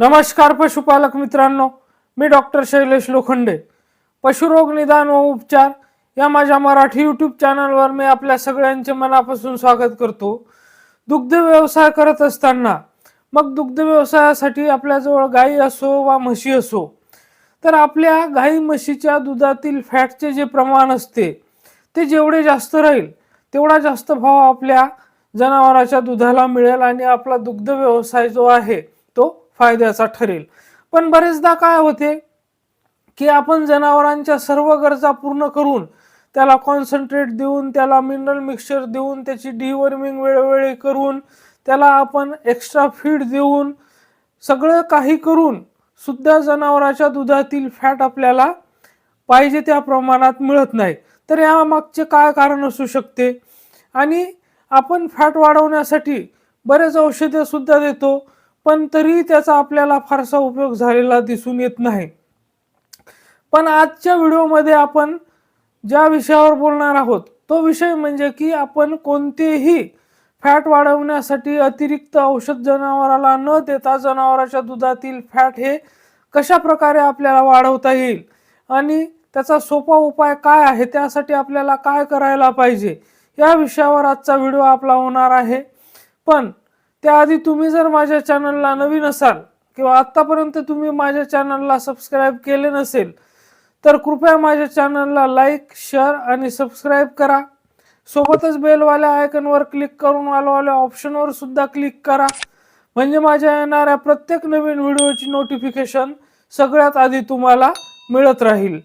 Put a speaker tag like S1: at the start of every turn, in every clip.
S1: नमस्कार पशुपालक मित्रांनो. मी डॉक्टर शैलेश लोखंडे. पशुरोग निदान व उपचार या माझ्या मराठी यूट्यूब चॅनलवर मी आपल्या सगळ्यांचे मनापासून स्वागत करतो. दुग्ध व्यवसाय करत असताना मग दुग्ध व्यवसायासाठी आपल्याजवळ गाई असो वा म्हशी असो तर आपल्या गाई म्हशीच्या दुधातील फॅटचे जे प्रमाण असते ते जेवढे जास्त राहील तेवढा जास्त भाव आपल्या जनावराच्या दुधाला मिळेल आणि आपला दुग्ध व्यवसाय जो आहे तो फायद्याचा ठरेल. पण बरेचदा काय होते की आपण जनावरांच्या सर्व गरजा पूर्ण करून त्याला कॉन्सन्ट्रेट देऊन त्याला मिनरल मिक्सचर देऊन त्याची डिवर्मिंग वेळोवेळी करून त्याला आपण एक्स्ट्रा फीड देऊन सगळं काही करून सुद्धा जनावराच्या दुधातील फॅट आपल्याला पाहिजे त्या प्रमाणात मिळत नाही. तर यामागचे काय कारण असू शकते? आणि आपण फॅट वाढवण्यासाठी बरेच औषधे सुद्धा देतो. पण तरी त्याचा आपल्याला फारसा उपयोग झालेला दिसून येत नाही. पण आजच्या व्हिडिओमध्ये आपण ज्या विषयावर बोलणार आहोत तो विषय म्हणजे की आपण कोणतेही फॅट वाढवण्यासाठी अतिरिक्त औषध जनावराला न देता जनावराच्या दुधातील फॅट हे कशा प्रकारे आपल्याला वाढवता येईल आणि त्याचा सोपा उपाय काय आहे त्यासाठी आपल्याला काय करायला पाहिजे या विषयावर आजचा व्हिडिओ आपला होणार आहे. पण त्याआधी तुम्ही जर माझ्या चॅनलला नवीन असाल किंवा आत्तापर्यंत तुम्ही माझ्या चॅनलला सबस्क्राईब केले नसेल तर कृपया माझ्या चॅनलला लाईक शेअर आणि सबस्क्राईब करा. सोबतच बेलवाल्या आयकनवर क्लिक करून वालवाल्या ऑप्शनवर सुद्धा क्लिक करा. म्हणजे माझ्या येणाऱ्या प्रत्येक नवीन व्हिडिओची नोटिफिकेशन सगळ्यात आधी तुम्हाला मिळत राहील.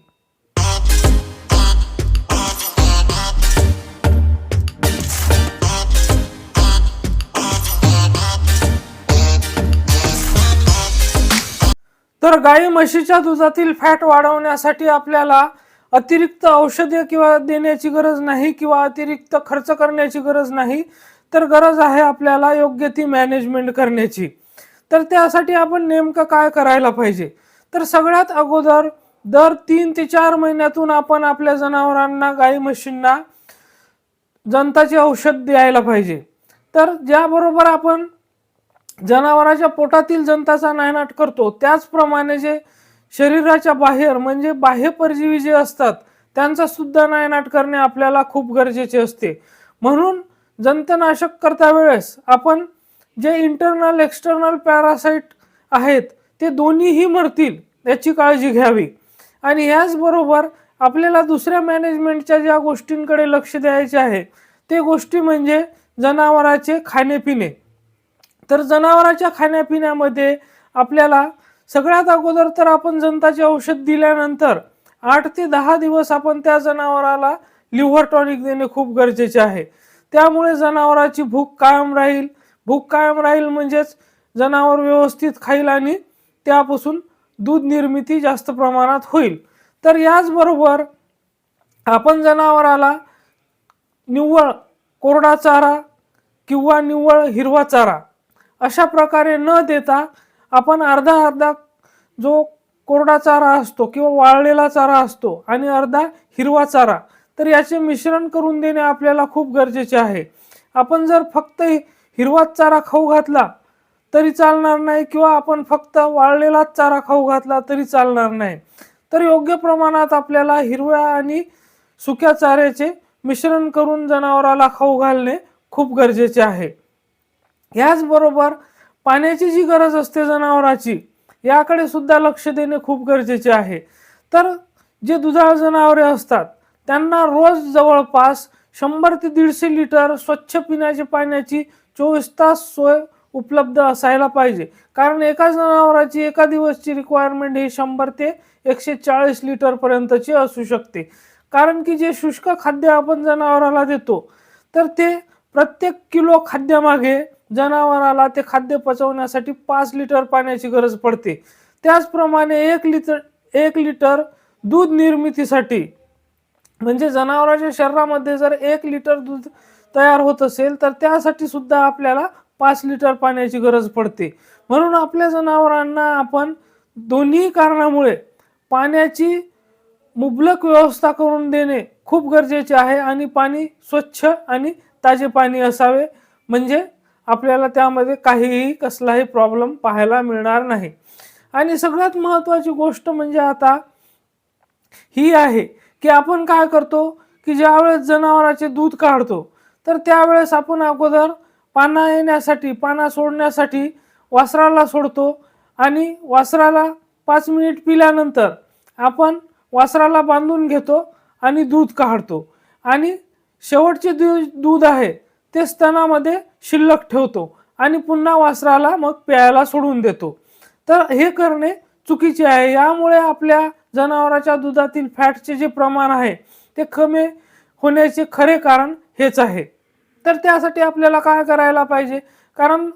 S1: तर गाई म्हशीच्या दुधातील फॅट वाढवण्यासाठी आपल्याला अतिरिक्त औषधे किंवा देण्याची गरज नाही किंवा अतिरिक्त खर्च करण्याची गरज नाही तर गरज आहे आपल्याला योग्य ती मॅनेजमेंट करण्याची. तर त्यासाठी आपण नेमकं काय करायला पाहिजे? तर सगळ्यात अगोदर दर तीन ते चार महिन्यातून आपण आपल्या जनावरांना गाई म्हशींना जंताचे औषध द्यायला पाहिजे. तर ज्याबरोबर आपण जनावराच्या पोटातील जंताचा नायनाट करतो. त्याचप्रमाणे जे शरीराच्या बाहेर म्हणजे बाह्य परजीवी जे असतात त्यांचा सुद्धा नायनाट करणे आपल्याला खूप गरजेचे असते. म्हणून जंतनाशक करता वेळेस आपण जे इंटरनल एक्सटर्नल पॅरासाईट आहेत ते दोन्हीही मरतील याची काळजी घ्यावी. आणि याचबरोबर आपल्याला दुसऱ्या मॅनेजमेंटच्या ज्या गोष्टींकडे लक्ष द्यायचे आहे ते गोष्टी म्हणजे जनावराचे खाणेपिणे. तर जनावराच्या खाण्यापिण्यामध्ये आपल्याला सगळ्यात अगोदर तर आपण जंताचे औषध दिल्यानंतर आठ ते दहा दिवस आपण त्या जनावराला लिव्हर टॉनिक देणे खूप गरजेचे आहे. त्यामुळे जनावराची भूक कायम राहील. भूक कायम राहील म्हणजेच जनावर व्यवस्थित खाईल आणि त्यापासून दूध निर्मिती जास्त प्रमाणात होईल. तर याचबरोबर आपण जनावराला निव्वळ कोरडा चारा किंवा निव्वळ हिरवा चारा अशा प्रकारे न देता आपण अर्धा अर्धा जो कोरडा चारा असतो किंवा वाळलेला चारा असतो आणि अर्धा हिरवा चारा तर याचे मिश्रण करून देणे आपल्याला खूप गरजेचे आहे. आपण जर फक्त हिरवाच चारा खाऊ घातला तरी चालणार नाही किंवा आपण फक्त वाळलेलाच चारा खाऊ घातला तरी चालणार नाही. तर योग्य प्रमाणात आपल्याला हिरव्या आणि सुक्या चाऱ्याचे मिश्रण करून जनावराला खाऊ घालणे खूप गरजेचे आहे. ह्याचबरोबर पाण्याची जी गरज असते जनावराची याकडे सुद्धा लक्ष देणे खूप गरजेचे आहे. तर जे दुधाळ जनावरे असतात त्यांना रोज जवळपास शंभर ते दीडशे लिटर स्वच्छ पिण्याच्या पाण्याची चोवीस तास सोय उपलब्ध असायला पाहिजे. कारण एका जनावराची एका दिवसची रिक्वायरमेंट ही शंभर ते एकशे चाळीस लिटरपर्यंतची असू शकते. कारण की जे शुष्क खाद्य आपण जनावराला देतो तर ते प्रत्येक किलो खाद्यामागे जनावराला ते खाद्य पचवण्यासाठी पाच लिटर पाण्याची गरज पडते. त्याचप्रमाणे एक लिटर एक लिटर दूध निर्मितीसाठी म्हणजे जनावराच्या शरीरामध्ये जर एक लिटर दूध तयार होत असेल तर त्यासाठी सुद्धा आपल्याला पाच लिटर पाण्याची गरज पडते. म्हणून आपल्या जनावरांना आपण दोन्ही कारणामुळे पाण्याची मुबलक व्यवस्था करून देणे खूप गरजेचे आहे आणि पाणी स्वच्छ आणि ताजे पाणी असावे. म्हणजे आपल्याला त्यामध्ये काहीही कसलाही प्रॉब्लेम पाहायला मिळणार नाही. आणि सगळ्यात महत्त्वाची गोष्ट म्हणजे आता ही आहे की आपण काय करतो की ज्यावेळेस जनावराचे दूध काढतो तर त्यावेळेस आपण अगोदर पाना येण्यासाठी पाना सोडण्यासाठी वासराला सोडतो आणि वासराला पाच मिनिट पिल्यानंतर आपण वासराला बांधून घेतो आणि दूध काढतो. आणि शेवटचे दूध दूध आहे ते स्तनामध्ये शिल्लक ठेवतो आणि पुन्हा वासराला मग प्यायला सोडून देतो. तर हे करणे चुकीचे आहे. यामुळे आपल्या जनावराच्या दुधातील फॅटचे जे प्रमाण आहे ते कमी होण्याचे खरे कारण हेच आहे. तर त्यासाठी आपल्याला काय करायला पाहिजे? कारण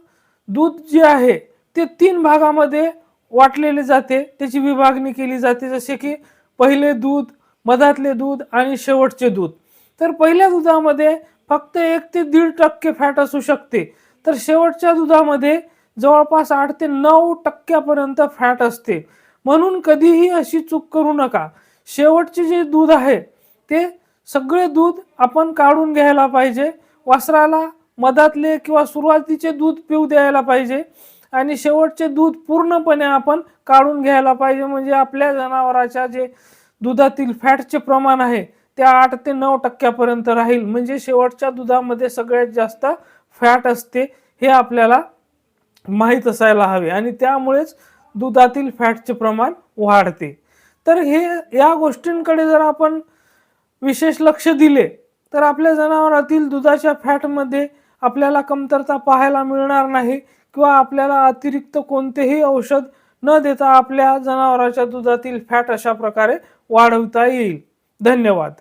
S1: दूध जे आहे ते तीन भागामध्ये वाटलेले जाते. त्याची विभागणी केली जाते. जसे की पहिले दूध मधातले दूध आणि शेवटचे दूध. तर पहिल्या दुधामध्ये फक्त एक ते दीड टक्के फॅट असू शकते. तर शेवटच्या दुधामध्ये जवळपास आठ ते नऊ टक्क्यापर्यंत फॅट असते. म्हणून कधीही अशी चूक करू नका. शेवटचे जे दूध आहे ते सगळे दूध आपण काढून घ्यायला पाहिजे. वासराला मधातले किंवा सुरुवातीचे दूध पिऊ द्यायला पाहिजे. आणि शेवटचे दूध पूर्णपणे आपण काढून घ्यायला पाहिजे. म्हणजे आपल्या जनावराच्या जे दुधातील फॅटचे प्रमाण आहे त्या आठ ते नऊ टक्क्यापर्यंत राहील. म्हणजे शेवटच्या दुधामध्ये सगळ्यात जास्त फॅट असते हे आपल्याला माहीत असायला हवे आणि त्यामुळेच दुधातील फॅटचे प्रमाण वाढते. तर हे या गोष्टींकडे जर आपण विशेष लक्ष दिले तर आपल्या जनावरातील दुधाच्या फॅटमध्ये आपल्याला कमतरता पाहायला मिळणार नाही किंवा आपल्याला अतिरिक्त कोणतेही औषध न देता आपल्या जनावराच्या दुधातील फॅट अशा प्रकारे वाढवता येईल. धन्यवाद.